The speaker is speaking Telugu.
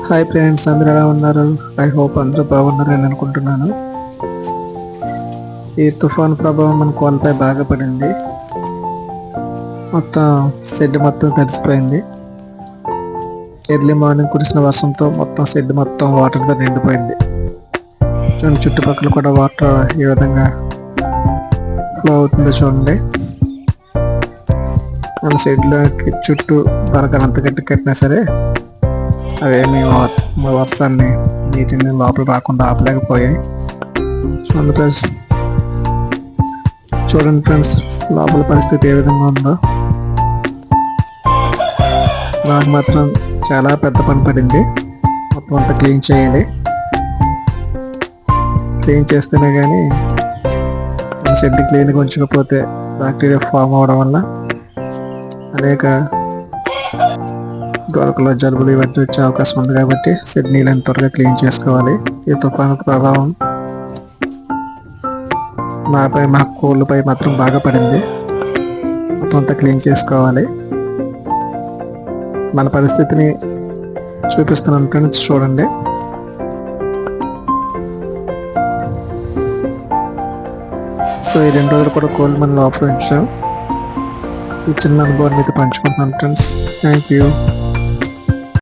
హాయ్ ఫ్రెండ్స్ అందరూ ఎలా ఉన్నారు? ఐ హోప్ అందరూ బాగున్నారని అనుకుంటున్నాను. ఈ తుఫాన్ ప్రభావం మన కోళ్ళపై బాగా పడింది. మొత్తం షెడ్ మొత్తం తడిసిపోయింది ఎర్లీ మార్నింగ్ కురిసిన వర్షంతో మొత్తం షెడ్ మొత్తం వాటర్తో నిండిపోయింది. చూడండి చుట్టుపక్కల కూడా వాటర్ ఏ విధంగా ఫ్లో అవుతుందో చూడండి. మన షెడ్లో చుట్టూ బరకలు అంత గట్టి కట్టినా సరే అవేమి మా వర్షాన్ని నీటిని లోపల రాకుండా ఆపలేకపోయాయి. చూడండి ఫ్రెండ్స్. చూడండి ఫ్రెండ్స్ లోపల పరిస్థితి ఏ విధంగా ఉందో. నాకు మాత్రం చాలా పెద్ద పని పడింది. మొత్తం అంతా క్లీన్ చేయాలి. క్లీన్ చేస్తేనే కానీ షెడ్ క్లీన్గా ఉంచకపోతే బ్యాక్టీరియా ఫామ్ అవడం వల్ల అనేక గొరకలు జలుబులు ఇవన్నీ వచ్చే అవకాశం ఉంది కాబట్టి సిడ్నీలను త్వరగా క్లీన్ చేసుకోవాలి. ఈ తుఫాను ప్రభావం నాపై మా కోళ్ళపై మాత్రం బాగా పడింది. మొత్తం అంతా క్లీన్ చేసుకోవాలి. మన పరిస్థితిని చూపిస్తున్నాను ఫ్రెండ్స్ చూడండి. సో ఈ రెండు రోజులు కూడా కోల్డ్ మన ఆఫర్ ఉంచాం ఈ చిన్న అనుభవాన్ని మీతో పంచుకుంటున్నాను ఫ్రెండ్స్. Thank you.